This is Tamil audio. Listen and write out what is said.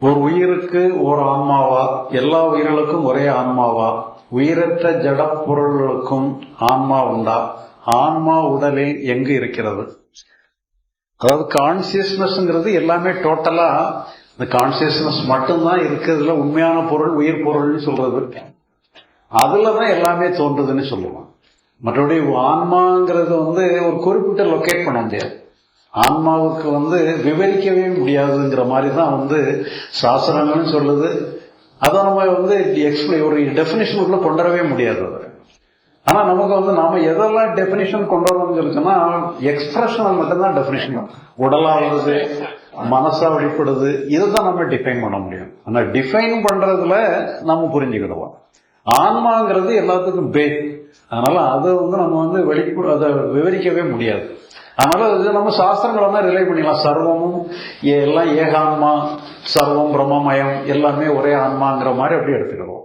ஒரு உயிருக்கு ஒரு ஆன்மாவா? எல்லா உயிர்களுக்கும் ஒரே ஆன்மாவா? உயிரற்ற ஜட பொருள்களுக்கும் ஆன்மா உண்டா? ஆன்மா உடலில் எங்கு இருக்கிறது? அதாவது கான்சியஸ்னஸ்ங்கிறது எல்லாமே டோட்டலா இந்த கான்சியஸ்னஸ் மட்டும்தான் இருக்கிறதுல உண்மையான பொருள் உயிர் பொருள்னு சொல்றது. அதுல தான் எல்லாமே தோன்றுதுன்னு சொல்லுவோம் மற்றபடி ஆன்மாங்கிறது வந்து ஒரு குறிப்பிட்ட லொக்கேட் பண்ண முடியாது. ஆன்மாவுக்கு வந்து விவரிக்கவே முடியாதுங்கிற மாதிரி தான் வந்து சாஸ்திரங்கள்னு சொல்லுது. அதை நம்ம வந்து எக்ஸ்பிளை ஒரு டெஃபினேஷனுக்குள்ள கொண்டு வரவே முடியாது அது. ஆனால் நமக்கு வந்து நாம எதெல்லாம் டெபினிஷன் கொண்டு வரணும்னு சொல்லிச்சுன்னா எக்ஸ்பிரஷன் மட்டும்தான் டெபினிஷன் உடலா மனசா வெளிப்படுது இதுதான் நம்ம டிஃபைன் பண்ண முடியும். ஆனால் டிஃபைன் பண்றதுல நம்ம புரிஞ்சுக்கிடுவோம். ஆன்மாங்கிறது எல்லாத்துக்கும் பேஸ் அதனால அதை வந்து நம்ம வந்து வெளிப்பட அதை விவரிக்கவே முடியாது. அதனால இது நம்ம சாஸ்திரங்களை தான் ரிலே பண்ணிக்கலாம். சர்வமும் எல்லாம் ஏகான்மா சர்வம் பிரம்மமயம் எல்லாமே ஒரே ஆன்மாங்கிற மாதிரி அப்படி எடுத்துக்கிறோம்